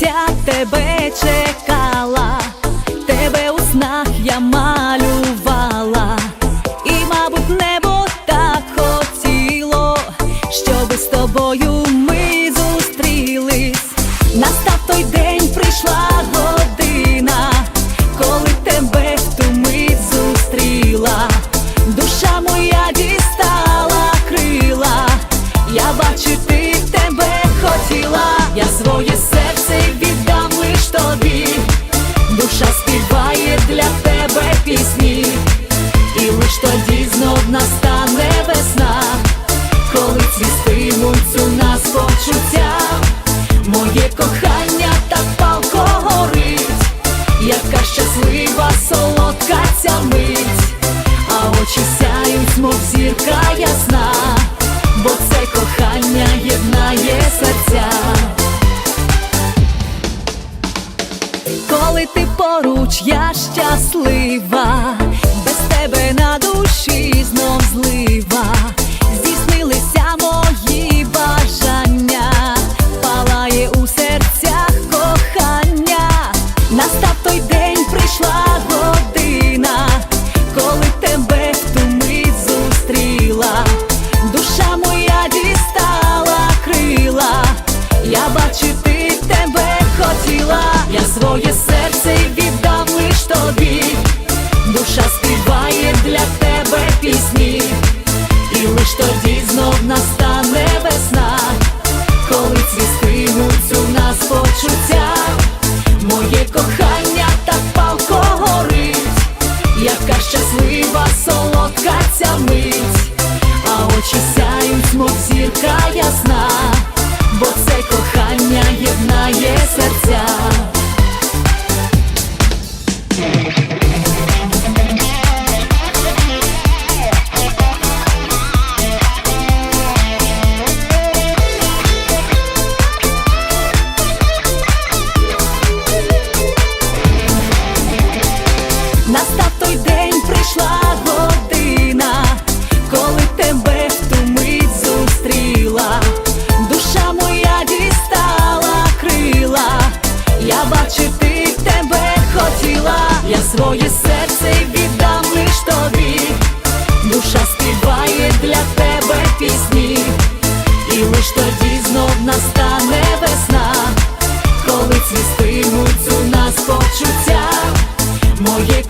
життя тебе чекала, тебе у снах я малювала, і, мабуть, небо так хотіло, щоби з тобою ми зустрілись. Настав той день, прийшла цвістимуть у нас почуття. Моє кохання так палко горить, яка щаслива солодка ця мить, а очі сяють, мов зірка ясна, бо це кохання єднає серця. Коли ти поруч, я щаслива, своє серце віддам лиш тобі, душа співає для тебе пісні, і лиш тоді знов настане весна, коли цвістимуть у нас почуття, моє кохання так палко горить, яка щаслива солодка ця мить, а очі сяють, мов зірка ясна, Настав своє серце віддам лиш тобі, душа співає для тебе пісні, і лиш тоді знов настане весна, коли цвістимуть у нас почуття. Моє